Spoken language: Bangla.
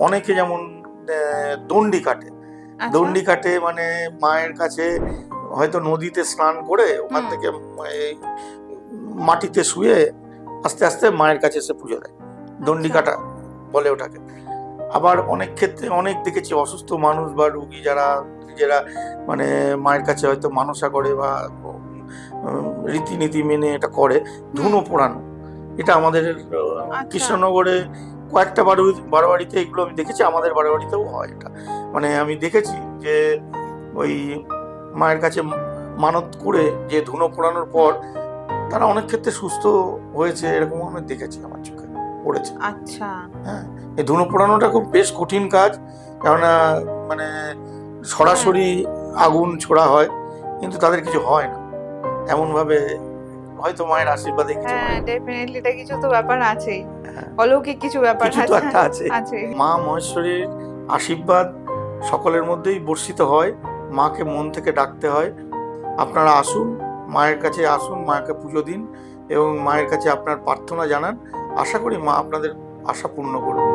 অনেকে যেমন দণ্ডি কাটে আচ্ছা। দণ্ডি কাটে মানে মায়ের কাছে হয়তো নদীতে স্নান করে ওখান থেকে মাটিতে শুয়ে আস্তে আস্তে মায়ের কাছে এসে পুজো দেয় দণ্ডি আচ্ছা। কাটা বলে ওটাকে আবার অনেক ক্ষেত্রে অনেক দেখেছি অসুস্থ মানুষ বা রুগী যারা নিজেরা মানে মায়ের কাছে হয়তো মানসা করে বা রীতিনীতি মেনে এটা করে ধুনো পোড়ানো এটা আমাদের আচ্ছা। কৃষ্ণনগরে কয়েকটা বারো বাড়িতে এগুলো আমি দেখেছি আমাদের বাড়িতেও হয় এটা। মানে আমি দেখেছি যে ওই মায়ের কাছে মানত করে যে ধুনো পোড়ানোর পর তারা অনেক ক্ষেত্রে সুস্থ হয়েছে এরকম আমি দেখেছি আমার চোখে পড়েছে। আচ্ছা। হ্যাঁ এই ধুনো পোড়ানোটা খুব বেশ কঠিন কাজ কেননা মানে সরাসরি আগুন ছোড়া হয় কিন্তু তাদের কিছু হয় না। এমনভাবে হয়তো মায়ের আশীর্বাদে কিছু হ্যাঁ ডেফিনেটলি এটা কিছু তো ব্যাপার আছেই। হ্যাঁ। অলৌকিক কিছু ব্যাপার কিছু তো একটা আছে। মা মহেশ্বরীর আশীর্বাদ সকলের মধ্যেই বর্ষিত হয়। মাকে মন থেকে ডাকতে হয়। আপনারা আসুন মায়ের কাছে আসুন মাকে পুজো দিন এবং মায়ের কাছে আপনার প্রার্থনা জানান। আশা করি মা আপনাদের আশা পূর্ণ করবে